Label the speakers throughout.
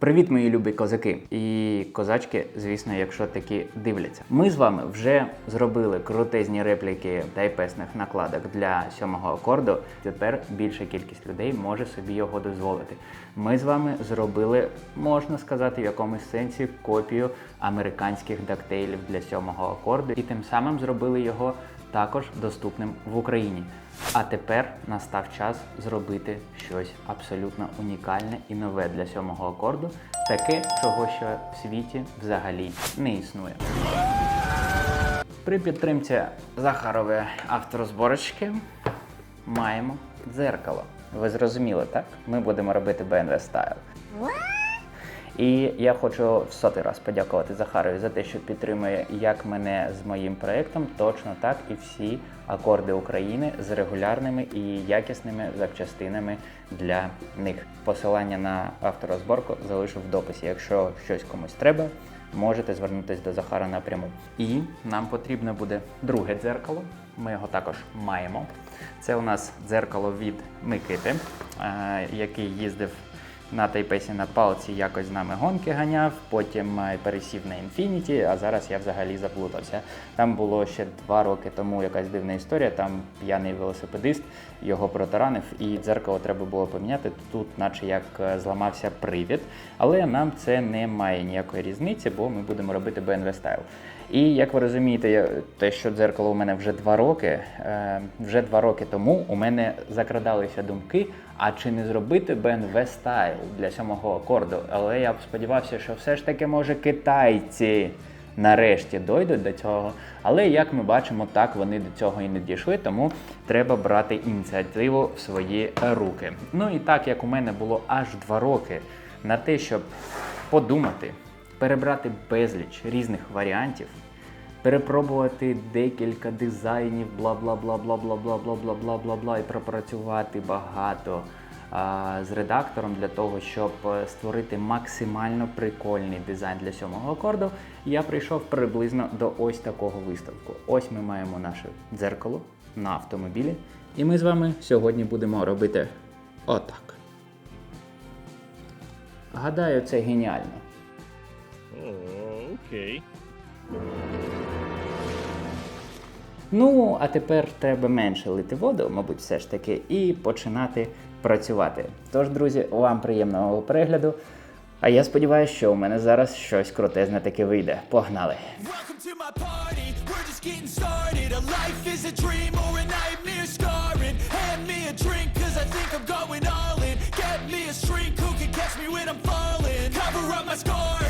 Speaker 1: Привіт, мої любі козаки і козачки, звісно, якщо такі дивляться. Ми з вами вже зробили крутезні репліки тайпесних накладок для сьомого акорду. Тепер більша кількість людей може собі його дозволити. Ми з вами зробили, можна сказати, в якомусь сенсі копію американських дактейлів для сьомого акорду, і тим самим зробили його також доступним в Україні. А тепер настав час зробити щось абсолютно унікальне і нове для сьомого акорду, таке, чого ще в світі взагалі не існує. При підтримці Захарової авторозборочки маємо дзеркало. Ви зрозуміли, так? Ми будемо робити BMW Style. І я хочу в сотий раз подякувати Захарові за те, що підтримує як мене з моїм проєктом, точно так і всі акорди України з регулярними і якісними запчастинами для них. Посилання на авторозборку залишу в дописі. Якщо щось комусь треба, можете звернутися до Захара напряму. І нам потрібно буде друге дзеркало. Ми його також маємо. Це у нас дзеркало від Микити, е, який їздив на Тайпесі на палці якось з нами гонки ганяв, потім е, пересів на Infinity, а зараз я взагалі заплутався. Там було ще два роки тому якась дивна історія. Там п'яний велосипедист його протаранив, і дзеркало треба було поміняти. Тут, наче як е, зламався привід. Але нам це не має ніякої різниці, бо ми будемо робити BMW Style. І як ви розумієте, те, що дзеркало у мене вже два роки, е, вже два роки тому у мене закрадалися думки, а чи не зробити BMW Style для сьомого акорду. Але я б сподівався, що все ж таки може китайці нарешті дойдуть до цього. Але як ми бачимо, так вони до цього і не дійшли, тому треба брати ініціативу в свої руки. Ну і так як у мене було аж два роки на те, щоб подумати, перебрати безліч різних варіантів, перепробувати декілька дизайнів, бла бла бла бла бла бла бла бла бла бла бла і пропрацювати багато а, з редактором для того, щоб е, створити максимально прикольний дизайн для сьомого акорду. Я прийшов приблизно до ось такого виставку. Ось ми маємо наше дзеркало на автомобілі, і ми з вами сьогодні будемо робити отак. Гадаю, це геніально.
Speaker 2: О.
Speaker 1: Ну, а тепер треба менше лити воду, мабуть, все ж таки, і починати працювати. Тож, друзі, вам приємного перегляду. А я сподіваюся, що у мене зараз щось крутезне таке вийде. Погнали!
Speaker 3: Cover up my scars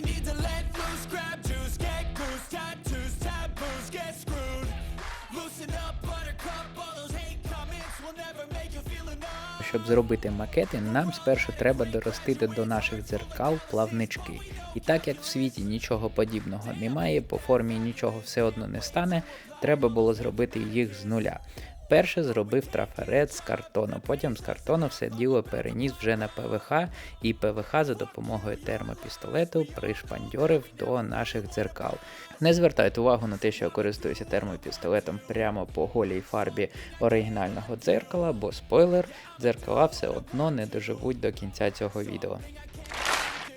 Speaker 3: you need to let loose, grab juice, get goose, tattoos, taboos, get screwed. Loosen up, buttercup. All those hate comments will never make you feel enough.
Speaker 4: Щоб зробити макети, нам спершу треба доростити до наших дзеркал плавнички. І так як в світі нічого подібного немає, по формі нічого все одно не стане, треба було зробити їх з нуля. Перше зробив трафарет з картону, потім з картону все діло переніс вже на ПВХ, і ПВХ за допомогою термопістолету пришпандьорив до наших дзеркал. Не звертайте увагу на те, що я користуюся термопістолетом прямо по голій фарбі оригінального дзеркала, бо спойлер, дзеркала все одно не доживуть до кінця цього відео.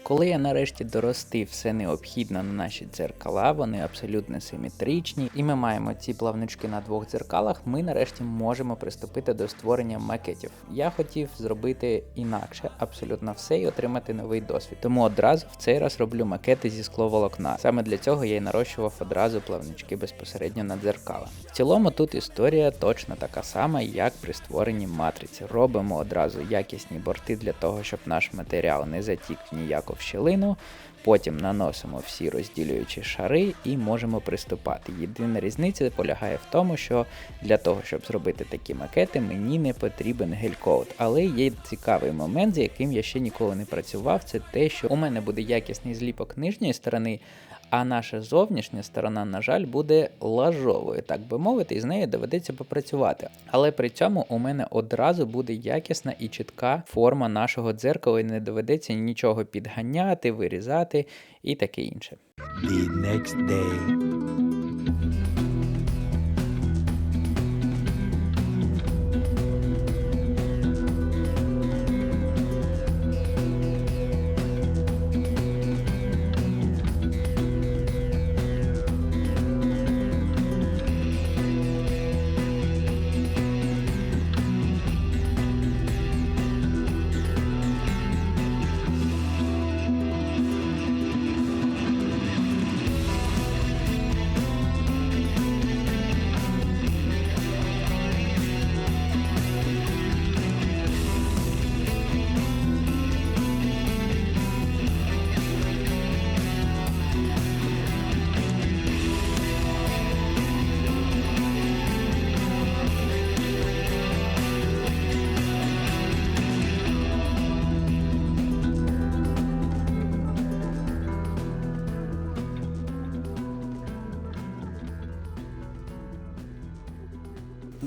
Speaker 4: Коли я нарешті доростив все необхідне на наші дзеркала, вони абсолютно симетричні, і ми маємо ці плавнички на двох дзеркалах, ми нарешті можемо приступити до створення макетів. Я хотів зробити інакше абсолютно все і отримати новий досвід. Тому одразу в цей раз роблю макети зі скловолокна. Саме для цього я й нарощував одразу плавнички безпосередньо на дзеркала. В цілому тут історія точно така сама, як при створенні матриці. Робимо одразу якісні борти для того, щоб наш матеріал не затік в ніяку щілину. Потім наносимо всі розділюючі шари і можемо приступати. Єдина різниця полягає в тому, що для того, щоб зробити такі макети, мені не потрібен гель-коут. Але є цікавий момент, з яким я ще ніколи не працював. Це те, що у мене буде якісний зліпок нижньої сторони, а наша зовнішня сторона, на жаль, буде лажовою, так би мовити, і з нею доведеться попрацювати. Але при цьому у мене одразу буде якісна і чітка форма нашого дзеркала, і не доведеться нічого підганяти, вирізати і таке інше.
Speaker 5: the next day.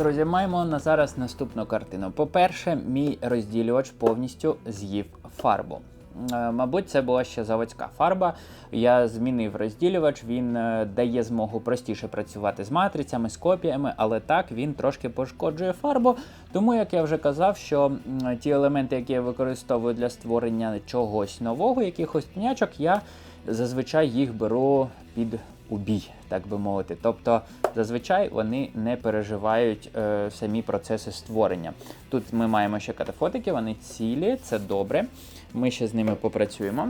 Speaker 1: Друзі, маємо на зараз наступну картину. По-перше, мій розділювач повністю з'їв фарбу. Е, Мабуть, це була ще заводська фарба. Я змінив розділювач, він е, дає змогу простіше працювати з матрицями, з копіями, але так він трошки пошкоджує фарбу. Тому, як я вже казав, що ті елементи, які я використовую для створення чогось нового, якихось пнячок, я зазвичай їх беру під убій, так би мовити. Тобто зазвичай вони не переживають е, самі процеси створення. Тут ми маємо ще катафотики, вони цілі, це добре. Ми ще з ними попрацюємо.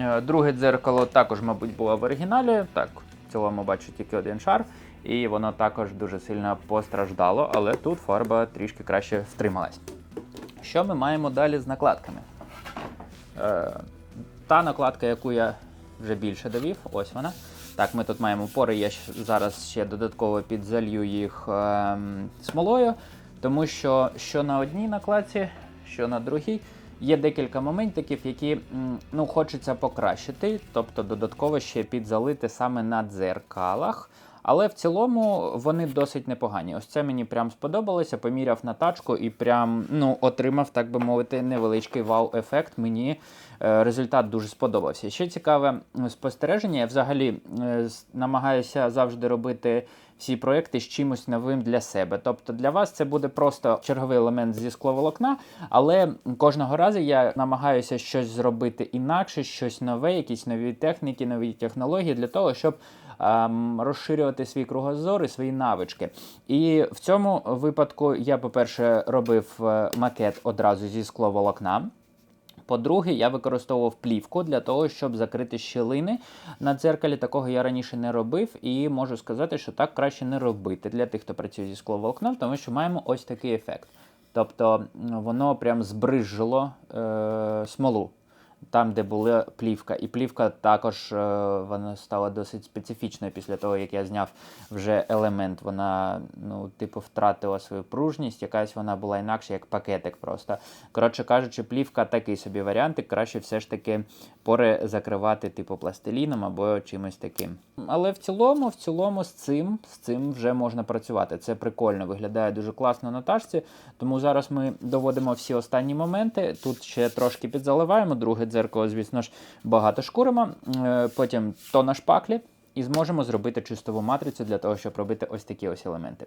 Speaker 1: Е, друге дзеркало також, мабуть, було в оригіналі. Так, в цілому бачу тільки один шар. І воно також дуже сильно постраждало, але тут фарба трішки краще втрималась. Що ми маємо далі з накладками? Е, та накладка, яку я вже більше довів, ось вона. Так, ми тут маємо пори, я зараз ще додатково підзалью їх ем, смолою, тому що що на одній накладці, що на другій, є декілька моментиків, які ну, хочеться покращити, тобто додатково ще підзалити саме на дзеркалах. Але в цілому вони досить непогані. Ось це мені прям сподобалося. Поміряв на тачку і прям ну, отримав, так би мовити, невеличкий вау-ефект. Мені е, результат дуже сподобався. Ще цікаве спостереження. Я взагалі е, намагаюся завжди робити всі проекти з чимось новим для себе. Тобто для вас це буде просто черговий елемент зі скловолокна, але кожного разу я намагаюся щось зробити інакше, щось нове, якісь нові техніки, нові технології для того, щоб розширювати свій кругозор і свої навички. І в цьому випадку я, по-перше, робив е, макет одразу зі скловолокна. По-друге, я використовував плівку для того, щоб закрити щілини на дзеркалі. Такого я раніше не робив, і можу сказати, що так краще не робити для тих, хто працює зі скловолокном, тому що маємо ось такий ефект. Тобто воно прям збрижило е- смолу. Там, де була плівка, і плівка також е, вона стала досить специфічною після того, як я зняв вже елемент. Вона, ну, типу, втратила свою пружність, якась вона була інакше, як пакетик просто. Коротше кажучи, плівка такий собі варіант, і краще все ж таки пори закривати, типу, пластиліном або чимось таким. Але в цілому, в цілому, з цим, з цим вже можна працювати. Це прикольно, виглядає дуже класно на тачці. Тому зараз ми доводимо всі останні моменти. Тут ще трошки підзаливаємо, друге дзеркало, звісно ж, багато шкуримо. Е, Потім то на шпаклі. І зможемо зробити чистову матрицю для того, щоб робити ось такі ось елементи.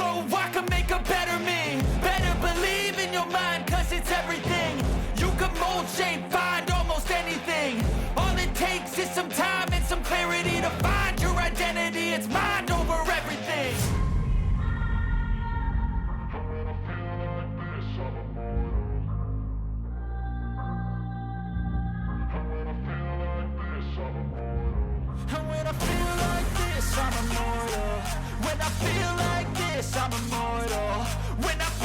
Speaker 3: I'm immortal. When I feel like this, I'm immortal. When I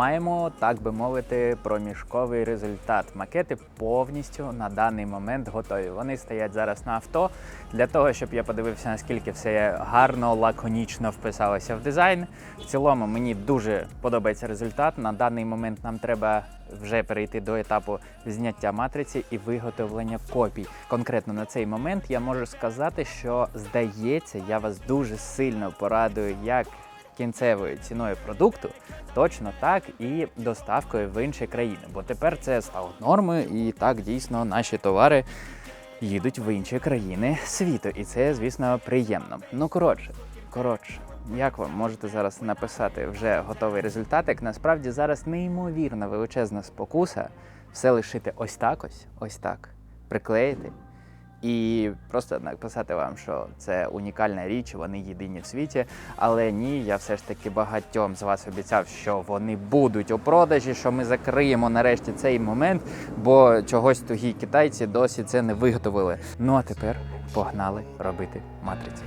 Speaker 1: Маємо, так би мовити, проміжковий результат. Макети повністю на даний момент готові. Вони стоять зараз на авто для того, щоб я подивився, наскільки все гарно, лаконічно вписалося в дизайн. В цілому мені дуже подобається результат. На даний момент нам треба вже перейти до етапу зняття матриці і виготовлення копій. Конкретно на цей момент я можу сказати, що здається, я вас дуже сильно порадую, як кінцевою ціною продукту, точно так і доставкою в інші країни. Бо тепер це стало нормою, і так дійсно наші товари їдуть в інші країни світу. І це, звісно, приємно. Ну коротше, коротше. Як вам можете зараз написати вже готовий результатик? Насправді зараз неймовірно величезна спокуса все лишити ось так ось, ось так, приклеїти і просто написати вам, що це унікальна річ, вони єдині в світі. Але ні, я все ж таки багатьом з вас обіцяв, що вони будуть у продажі, що ми закриємо нарешті цей момент, бо чогось тугі китайці досі це не виготовили. Ну а тепер погнали робити матриці.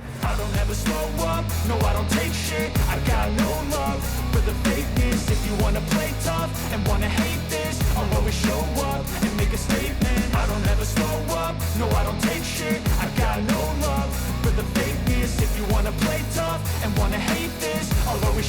Speaker 3: If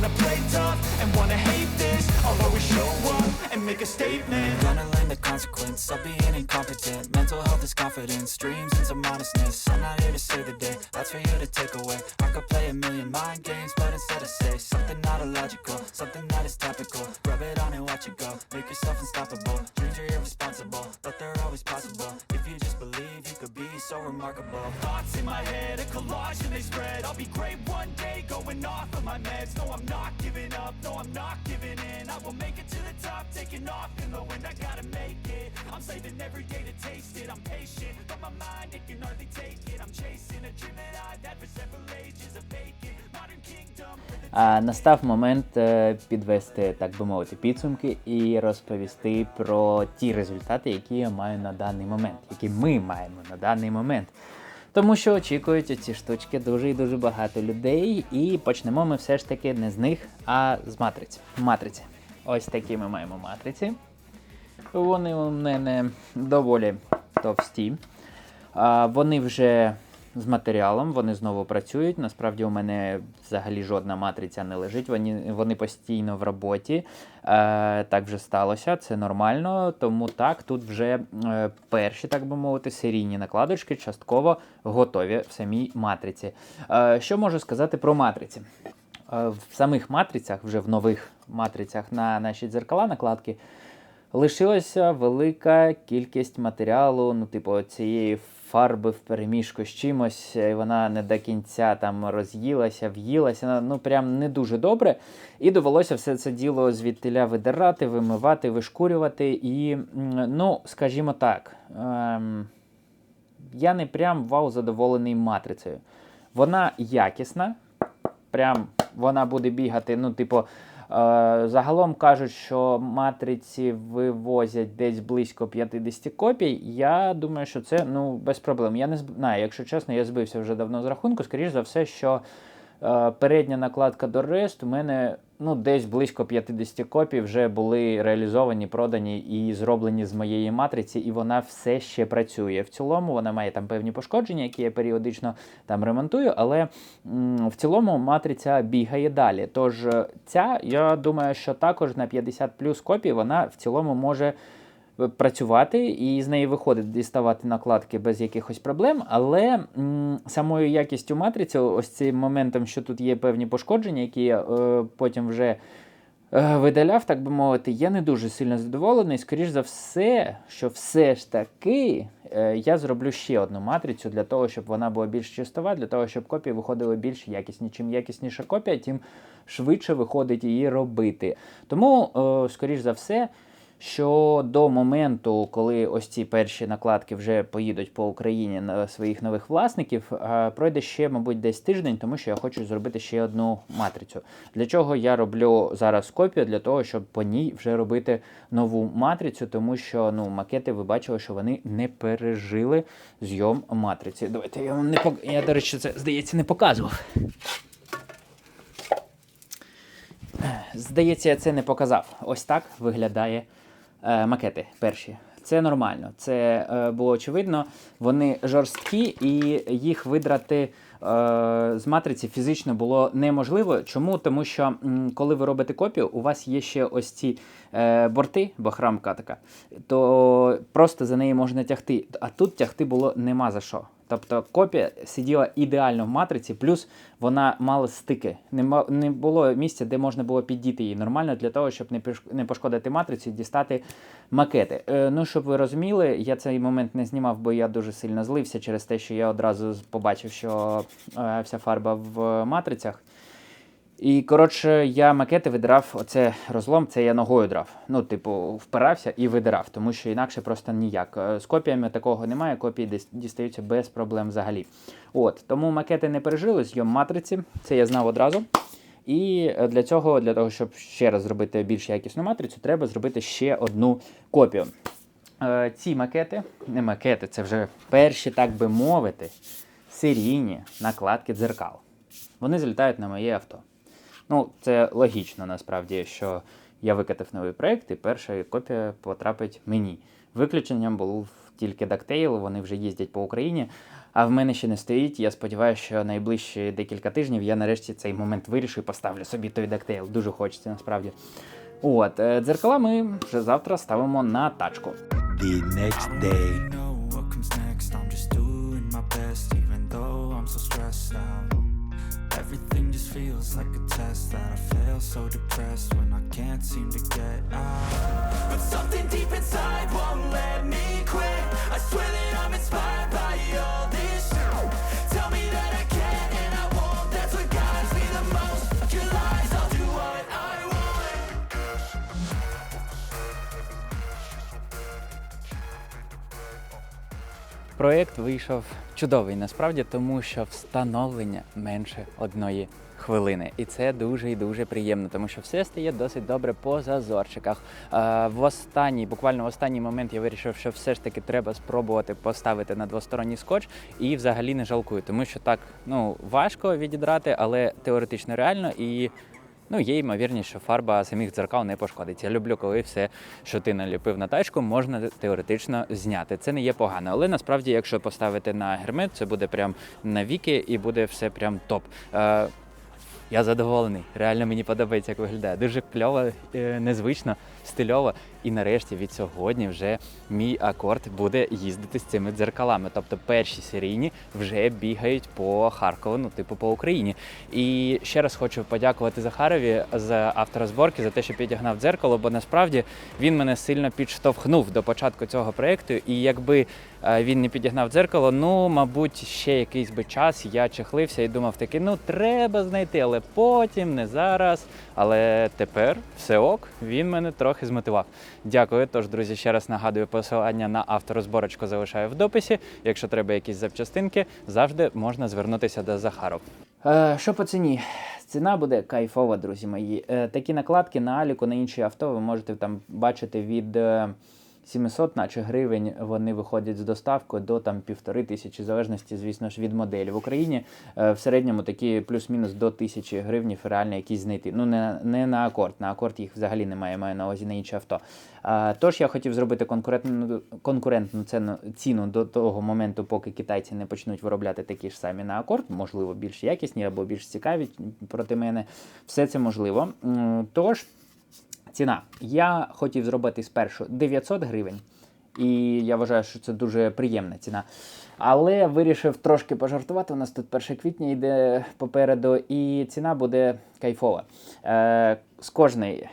Speaker 3: wanna play tough and wanna hate this I'll always show up and make a statement.
Speaker 6: Gonna learn the consequence of being incompetent. Mental health is confidence, dreams and some honestness I'm not here to save the day, that's for you to take away. I play a million mind games, but instead I say Something not illogical, something that is topical. Rub it on and watch it go, make yourself unstoppable. Dreams are irresponsible, but they're always possible. If you just believe, you could be so remarkable.
Speaker 3: Thoughts in my head, a collage and they spread. I'll be great one day, going off of my meds. No, I'm not giving up, no, I'm not giving in. I will make it to the top, taking off in the wind. I gotta make it, I'm saving every day to taste it. I'm patient, but my mind, it can hardly take it. I'm chasing a dream that I've had for several ages
Speaker 1: А настав момент е, підвести, так би мовити, підсумки і розповісти про ті результати, які я маю на даний момент, які ми маємо на даний момент. Тому що очікують ці штучки дуже і дуже багато людей. І почнемо ми все ж таки не з них, а з матриці. Матриці. Ось такі ми маємо матриці. Вони у мене доволі товсті. Вони вже з матеріалом, вони знову працюють. Насправді у мене взагалі жодна матриця не лежить. Вони, вони постійно в роботі. Е, так вже сталося, це нормально. Тому так, тут вже е, перші, так би мовити, серійні накладочки частково готові в самій матриці. Е, що можу сказати про матриці? Е, в самих матрицях, вже в нових матрицях на наші дзеркала накладки, лишилася велика кількість матеріалу, ну, типу, цієї фарби в переміжку з чимось, і вона не до кінця там роз'їлася, в'їлася, ну прям не дуже добре. І довелося все це діло звідтиля видирати, вимивати, вишкурювати. І, ну, скажімо так, ем, я не прям вау задоволений матрицею. Вона якісна, прям вона буде бігати. Ну, типу, е, загалом кажуть, що матриці вивозять десь близько 50 копій. Я думаю, що це ну, без проблем. Я не знаю, якщо чесно, я збився вже давно з рахунку. Скоріше за все, що е, передня накладка до рест у мене ну, десь близько 50 копій вже були реалізовані, продані і зроблені з моєї матриці, і вона все ще працює. В цілому вона має там певні пошкодження, які я періодично там ремонтую, але м, в цілому матриця бігає далі. Тож е, ця, я думаю, що також на 50 плюс копій вона в цілому може працювати і з неї виходить діставати накладки без якихось проблем, але м, самою якістю матриці, ось цим моментом, що тут є певні пошкодження, які я е, потім вже е, видаляв, так би мовити, я не дуже сильно задоволений. Скоріш за все, що все ж таки е, я зроблю ще одну матрицю для того, щоб вона була більш чистова, для того, щоб копії виходили більш якісні. Чим якісніша копія, тим швидше виходить її робити. Тому, е, скоріш за все, що до моменту, коли ось ці перші накладки вже поїдуть по Україні на своїх нових власників, е, пройде ще, мабуть, десь тиждень, тому що я хочу зробити ще одну матрицю. Для чого я роблю зараз копію? Для того, щоб по ній вже робити нову матрицю, тому що ну, макети ви бачили, що вони не пережили зйом матриці. Давайте я вам не пок... Я, до речі, це здається не показував. Здається, я це не показав. Ось так виглядає е, макети перші. Це нормально, це е, було очевидно. Вони жорсткі і їх видрати е, з матриці фізично було неможливо. Чому? Тому що м, коли ви робите копію, у вас є ще ось ці е, борти, бо храмка така, то просто за неї можна тягти. А тут тягти було нема за що. Тобто копія сиділа ідеально в матриці, плюс вона мала стики. Нема, не було місця, де можна було піддіти її нормально для того, щоб не, не пошкодити матрицю і дістати макети. Е, ну, щоб ви розуміли, я цей момент не знімав, бо я дуже сильно злився через те, що я одразу побачив, що е, вся фарба в матрицях. І коротше, я макети видирав, оце розлом, це я ногою драв. Ну, типу, впирався і видирав, тому що інакше просто ніяк. Е, З копіями такого немає, копії дістаються без проблем взагалі. От, тому макети не пережили зйом матриці, це я знав одразу. І е, для цього, для того, щоб ще раз зробити більш якісну матрицю, треба зробити ще одну копію. Е, ці макети, не макети, це вже перші, так би мовити, серійні накладки дзеркал. Вони залітають на моє авто. Ну, це логічно насправді, що я викатав новий проєкт, і перша копія потрапить мені. Виключенням був тільки Дактейл, вони вже їздять по Україні, а в мене ще не стоїть. Я сподіваюся, що найближчі декілька тижнів я нарешті цей момент вирішу і поставлю собі той Дактейл. Дуже хочеться насправді. От, е, дзеркала ми вже завтра ставимо на тачку.
Speaker 5: The next day.
Speaker 7: Feels like a test that I fail, so depressed when I can't seem to get out.
Speaker 3: But something deep inside won't let me quit. I swear that I'm inspired by all this shit. Tell me that I can and I won't. That's what guides me the most. Your lies, I'll do what I want.
Speaker 1: Проєкт вийшов чудовий насправді, тому що встановлення менше одної хвилини. І це дуже і дуже приємно, тому що все стає досить добре по зазорчиках. Е, в останній, буквально в останній момент я вирішив, що все ж таки треба спробувати поставити на двосторонній скотч і взагалі не жалкую, тому що так ну важко відідрати, але теоретично реально і.
Speaker 4: Ну, є ймовірність, що фарба самих дзеркал не пошкодить. Я люблю, коли все, що ти наліпив на тачку, можна теоретично зняти. Це не є погано. Але насправді, якщо поставити на гермет, це буде прям навіки і буде все прям топ. Я задоволений. Реально мені подобається, як виглядає. Дуже кльово, е, незвично, стильово. І нарешті від сьогодні вже мій акорд буде їздити з цими дзеркалами. Тобто перші серійні вже бігають по Харкову, ну типу по Україні. І ще раз хочу подякувати Захарові з авторозборки за те, що підігнав дзеркало, бо насправді він мене сильно підштовхнув до початку цього проєкту. І якби е, він не підігнав дзеркало, ну мабуть, ще якийсь би час я чехлився і думав таки, ну треба знайти, але потім, не зараз. Але тепер все ок, він мене трохи змотивував. Дякую. Тож, друзі, ще раз нагадую, посилання на авторозборочку залишаю в дописі. Якщо треба якісь запчастинки, завжди можна звернутися до Захаров.
Speaker 1: Е, що по ціні? Ціна буде кайфова, друзі мої. Е, такі накладки на Аліку, на інші авто ви можете там бачити від е, 700 наче гривень. Вони виходять з доставкою до там півтори тисячі, в залежності, звісно ж, від моделі. В Україні е, в середньому такі плюс-мінус до тисячі гривень реально якісь знайти. Ну не, не на акорд. На акорд їх взагалі немає, маю на увазі на інші авто. А, тож я хотів зробити конкурентну конкурентну ціну, ціну до того моменту, поки китайці не почнуть виробляти такі ж самі на акорд, можливо, більш якісні або більш цікаві проти мене. Все це можливо. Тож. Ціна. Я хотів зробити спершу 900 гривень, і я вважаю, що це дуже приємна ціна. Але вирішив трошки пожартувати. У нас тут 1 квітня йде попереду, і ціна буде кайфова. Е, з кожної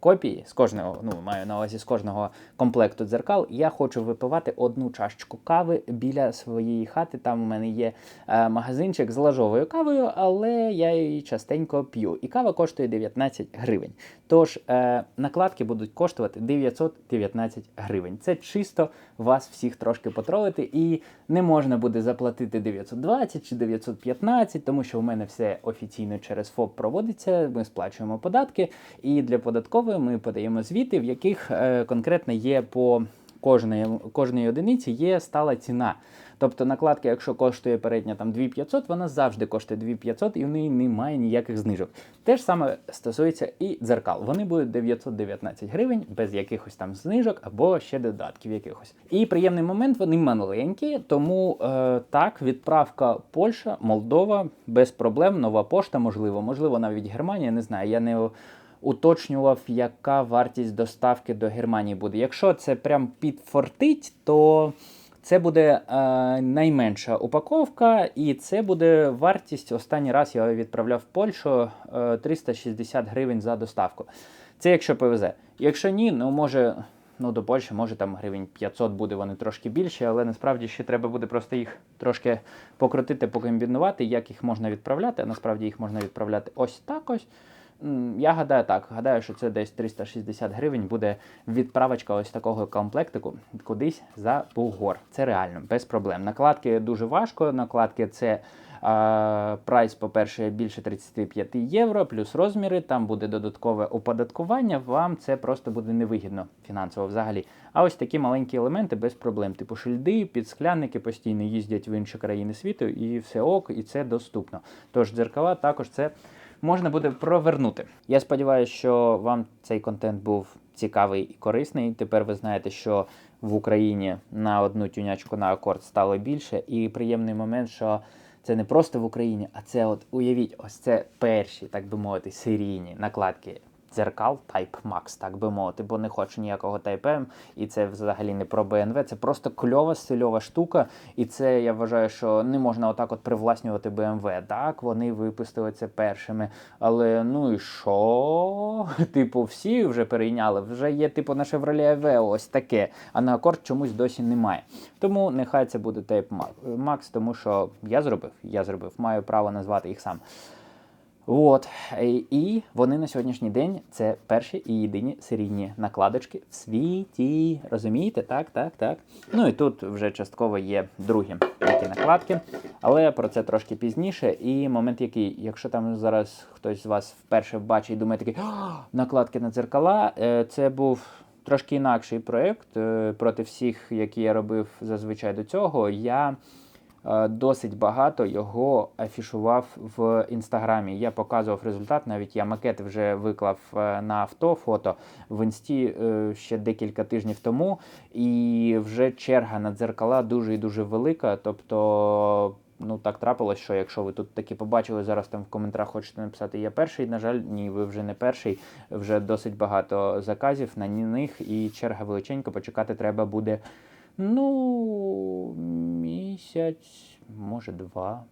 Speaker 1: копії, з кожного, ну маю на увазі з кожного комплекту дзеркал, я хочу випивати одну чашечку кави біля своєї хати. Там у мене є е, магазинчик з лажовою кавою, але я її частенько п'ю. І кава коштує 19 гривень. Тож е, накладки будуть коштувати 919 гривень. Це чисто вас всіх трошки потролити, і не можна буде заплатити 920 чи 915, тому що у мене все офіційно через ФОП проводиться. Ми сплачуємо податки, і для податкової ми подаємо звіти, в яких е, конкретно є по кожної, кожної одиниці є стала ціна. Тобто накладка, якщо коштує передня там 2500, вона завжди коштує 2500 і в неї немає ніяких знижок. Те ж саме стосується і дзеркал. Вони будуть 919 гривень без якихось там знижок або ще додатків якихось. І приємний момент, вони маленькі, тому е, так, відправка Польща, Молдова без проблем, нова пошта, можливо, можливо, навіть Германія, не знаю. Я не уточнював, яка вартість доставки до Германії буде. Якщо це прям підфортить, то це буде е, найменша упаковка, і це буде вартість. Останній раз я відправляв в Польщу е, 360 гривень за доставку. Це якщо повезе. Якщо ні, ну може. Ну, до Польщі, може там гривень 500 буде, вони трошки більші, але насправді ще треба буде просто їх трошки покрутити, покомбінувати, як їх можна відправляти. А насправді їх можна відправляти ось так ось. Я гадаю так, гадаю, що це десь 360 гривень буде відправочка ось такого комплектику кудись за Бугор. Це реально, без проблем. Накладки дуже важко. Накладки це прайс, по-перше, більше 35 євро, плюс розміри, там буде додаткове оподаткування. Вам це просто буде невигідно фінансово взагалі. А ось такі маленькі елементи без проблем, типу шильди, підсклянники постійно їздять в інші країни світу, і все ок, і це доступно. Тож дзеркала також це можна буде провернути. Я сподіваюся, що вам цей контент був цікавий і корисний. Тепер ви знаєте, що в Україні на одну тюнячку на акорд стало більше. І приємний момент, що це не просто в Україні, а це от уявіть, ось це перші, так би мовити, серійні накладки. Дзеркал Type Max, так би мовити, бо не хочу ніякого Type M, і це взагалі не про BMW, це просто кльова стильова штука. І це я вважаю, що не можна отак от привласнювати BMW. Так, вони випустили це першими. Але ну і що? Типу, всі вже перейняли. Вже є типу на Chevrolet Aveo ось таке, а на акорд чомусь досі немає. Тому нехай це буде Type Ma- Max, тому що я зробив, я зробив, маю право назвати їх сам. От і- і вони на сьогоднішній день це перші і єдині серійні накладочки в світі. Розумієте? Так, так, так. Ну і тут вже частково є другі такі накладки, але про це трошки пізніше. І момент, який, якщо там зараз хтось з вас вперше бачить думає такий накладки на дзеркала, е, це був. Трошки інакший проєкт е, проти всіх, які я робив зазвичай до цього. Я е, досить багато його афішував в інстаграмі. Я показував результат, навіть я макет вже виклав е, на авто фото в інсті е, ще декілька тижнів тому, і вже черга на дзеркала дуже і дуже велика. Тобто. Ну так трапилось, що якщо ви тут таки побачили зараз там в коментарях, хочете написати я перший. На жаль, ні, ви вже не перший. Вже досить багато заказів на них, і черга величенька. Почекати треба буде ну місяць, може два.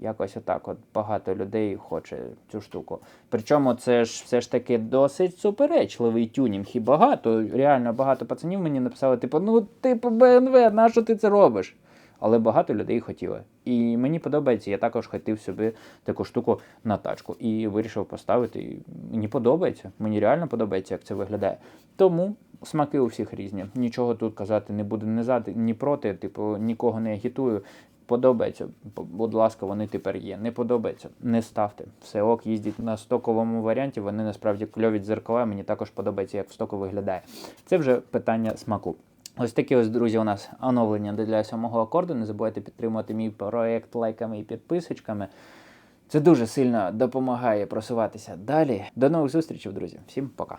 Speaker 1: Якось отак. От багато людей хоче цю штуку. Причому це ж все ж таки досить суперечливий тюнінг. І багато, реально багато пацанів мені написали, типу, ну, типу, БНВ, на що ти це робиш? Але багато людей хотіли. І мені подобається, я також хотів собі таку штуку на тачку. І вирішив поставити. І мені подобається. Мені реально подобається, як це виглядає. Тому смаки у всіх різні. Нічого тут казати не буду ні за, ні проти, типу, нікого не агітую. Подобається, будь ласка, вони тепер є. Не подобається, не ставте. Все ок, їздіть на стоковому варіанті. Вони насправді кльові дзеркала. Мені також подобається, як в стоку виглядає. Це вже питання смаку. Ось такі ось, друзі, у нас оновлення для сьомого акорду. Не забувайте підтримувати мій проект лайками і підписочками. Це дуже сильно допомагає просуватися далі. До нових зустрічей, друзі. Всім пока.